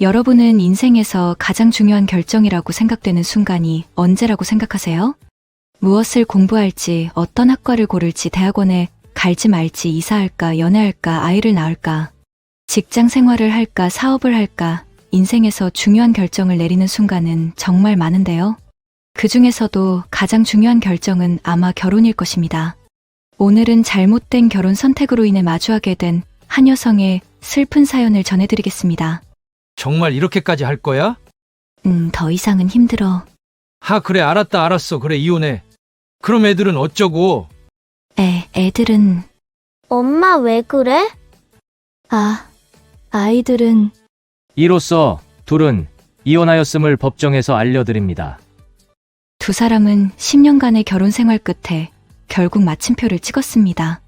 여러분은 인생에서 가장 중요한 결정이라고 생각되는 순간이 언제라고 생각하세요? 무엇을 공부할지, 어떤 학과를 고를지, 대학원에 갈지 말지, 이사할까, 연애할까, 아이를 낳을까, 직장 생활을 할까, 사업을 할까, 인생에서 중요한 결정을 내리는 순간은 정말 많은데요. 그 중에서도 가장 중요한 결정은 아마 결혼일 것입니다. 오늘은 잘못된 결혼 선택으로 인해 마주하게 된 한 여성의 슬픈 사연을 전해드리겠습니다. 정말 이렇게까지 할 거야? 음, 더 이상은 힘들어. 하, 그래, 알았다, 알았어. 그래, 이혼해. 그럼 애들은 어쩌고? 애, 애들은, 엄마 왜 그래? 아, 아이들은, 이로써 둘은 이혼하였음을 법정에서 알려드립니다. 두 사람은 10년간의 결혼 생활 끝에 결국 마침표를 찍었습니다.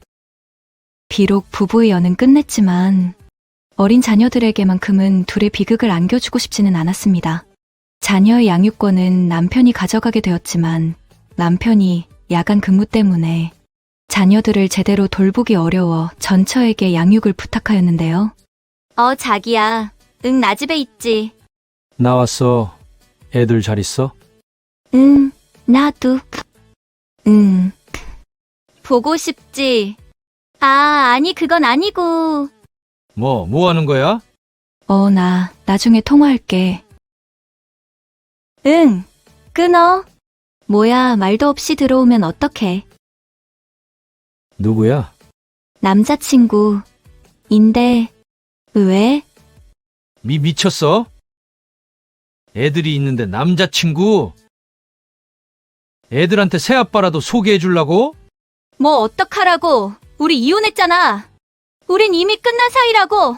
비록 부부의 연은 끝냈지만 어린 자녀들에게만큼은 둘의 비극을 안겨주고 싶지는 않았습니다. 자녀의 양육권은 남편이 가져가게 되었지만 남편이 야간 근무 때문에 자녀들을 제대로 돌보기 어려워 전처에게 양육을 부탁하였는데요. 어, 자기야. 응, 나 집에 있지. 나왔어. 애들 잘 있어? 응, 나도. 응. 보고 싶지. 아, 아니, 그건 아니고. 뭐, 뭐 하는 거야? 어, 나, 나중에 통화할게. 응, 끊어. 뭐야, 말도 없이 들어오면 어떡해. 누구야? 남자친구. 인데, 왜? 미, 미쳤어? 애들이 있는데 남자친구? 애들한테 새아빠라도 소개해 주려고? 뭐, 어떡하라고. 우리 이혼했잖아. 우린 이미 끝난 사이라고.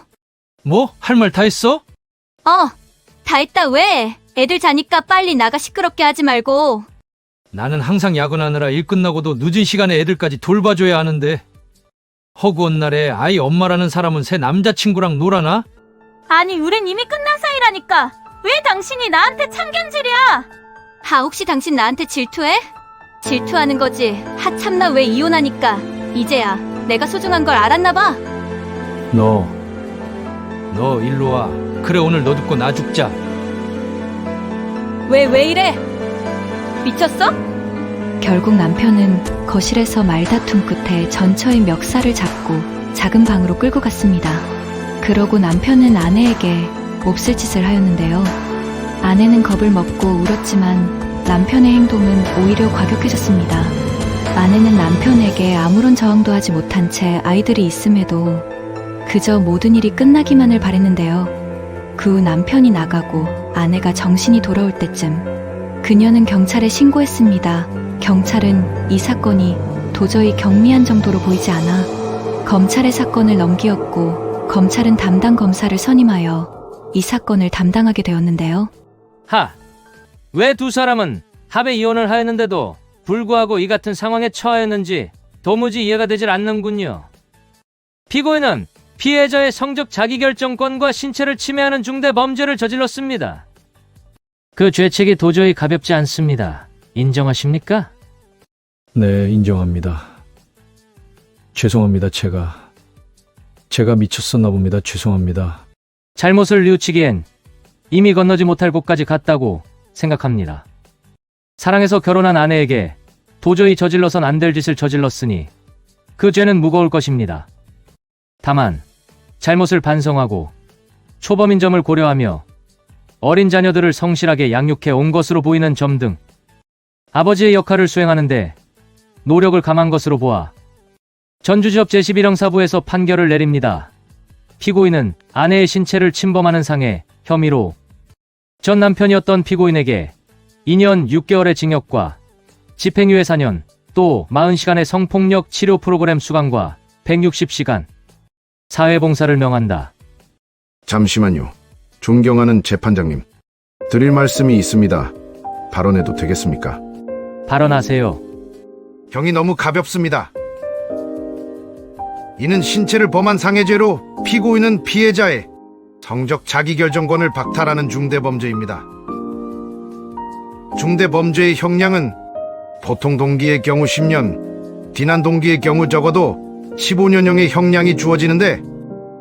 뭐? 할 말 다 했어? 어, 다 했다, 왜? 애들 자니까 빨리 나가 시끄럽게 하지 말고. 나는 항상 야근하느라 일 끝나고도 늦은 시간에 애들까지 돌봐줘야 하는데. 허구한 날에 아이 엄마라는 사람은 새 남자친구랑 놀아나? 아니, 우린 이미 끝난 사이라니까. 왜 당신이 나한테 참견질이야? 아, 혹시 당신 나한테 질투해? 질투하는 거지. 하참나 왜 이혼하니까. 이제야 내가 소중한 걸 알았나 봐. 너, 너 일로 와. 그래 오늘 너 죽고 나 죽자. 왜, 왜 이래? 미쳤어? 결국 남편은 거실에서 말다툼 끝에 전처의 멱살을 잡고 작은 방으로 끌고 갔습니다. 그러고 남편은 아내에게 몹쓸 짓을 하였는데요. 아내는 겁을 먹고 울었지만 남편의 행동은 오히려 과격해졌습니다. 아내는 남편에게 아무런 저항도 하지 못한 채 아이들이 있음에도 그저 모든 일이 끝나기만을 바랬는데요. 그 후 남편이 나가고 아내가 정신이 돌아올 때쯤 그녀는 경찰에 신고했습니다. 경찰은 이 사건이 도저히 경미한 정도로 보이지 않아 검찰에 사건을 넘기었고 검찰은 담당 검사를 선임하여 이 사건을 담당하게 되었는데요. 하! 왜 두 사람은 합의 이혼을 하였는데도 불구하고 이 같은 상황에 처하였는지 도무지 이해가 되질 않는군요. 피고인은 피해자의 성적 자기결정권과 신체를 침해하는 중대 범죄를 저질렀습니다. 그 죄책이 도저히 가볍지 않습니다. 인정하십니까? 네, 인정합니다. 죄송합니다, 제가. 제가 미쳤었나 봅니다. 죄송합니다. 잘못을 뉘우치기엔 이미 건너지 못할 곳까지 갔다고 생각합니다. 사랑해서 결혼한 아내에게 도저히 저질러선 안 될 짓을 저질렀으니 그 죄는 무거울 것입니다. 다만 잘못을 반성하고 초범인 점을 고려하며 어린 자녀들을 성실하게 양육해 온 것으로 보이는 점 등 아버지의 역할을 수행하는데 노력을 감한 것으로 보아 전주지법 제11형 사부에서 판결을 내립니다. 피고인은 아내의 신체를 침범하는 상해 혐의로 전 남편이었던 피고인에게 2년 6개월의 징역과 집행유예 4년 또 40시간의 성폭력 치료 프로그램 수강과 160시간 사회봉사를 명한다. 잠시만요. 존경하는 재판장님. 드릴 말씀이 있습니다. 발언해도 되겠습니까? 발언하세요. 형이 너무 가볍습니다. 이는 신체를 범한 상해죄로 피고인은 피해자의 성적 자기결정권을 박탈하는 중대범죄입니다. 중대범죄의 형량은 보통 동기의 경우 10년, 디난 동기의 경우 적어도 15년형의 형량이 주어지는데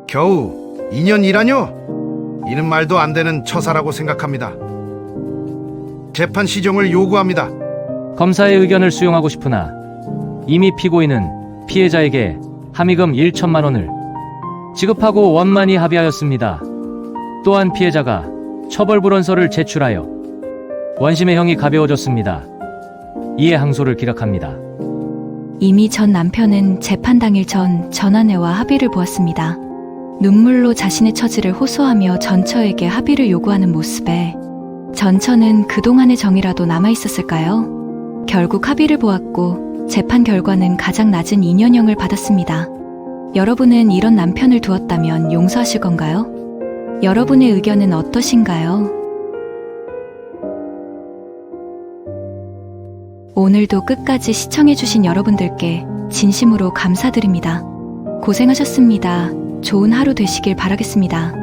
겨우 2년 일하뇨? 이는 말도 안 되는 처사라고 생각합니다. 재판 시정을 요구합니다. 검사의 의견을 수용하고 싶으나 이미 피고인은 피해자에게 함의금 1천만 원을 지급하고 원만히 합의하였습니다. 또한 피해자가 처벌 불원서를 제출하여 원심의 형이 가벼워졌습니다. 이에 항소를 기각합니다. 이미 전 남편은 재판 당일 전 전아내와 합의를 보았습니다. 눈물로 자신의 처지를 호소하며 전처에게 합의를 요구하는 모습에 전처는 그동안의 정이라도 남아 있었을까요? 결국 합의를 보았고 재판 결과는 가장 낮은 2년형을 받았습니다. 여러분은 이런 남편을 두었다면 용서하실 건가요? 여러분의 의견은 어떠신가요? 오늘도 끝까지 시청해주신 여러분들께 진심으로 감사드립니다. 고생하셨습니다. 좋은 하루 되시길 바라겠습니다.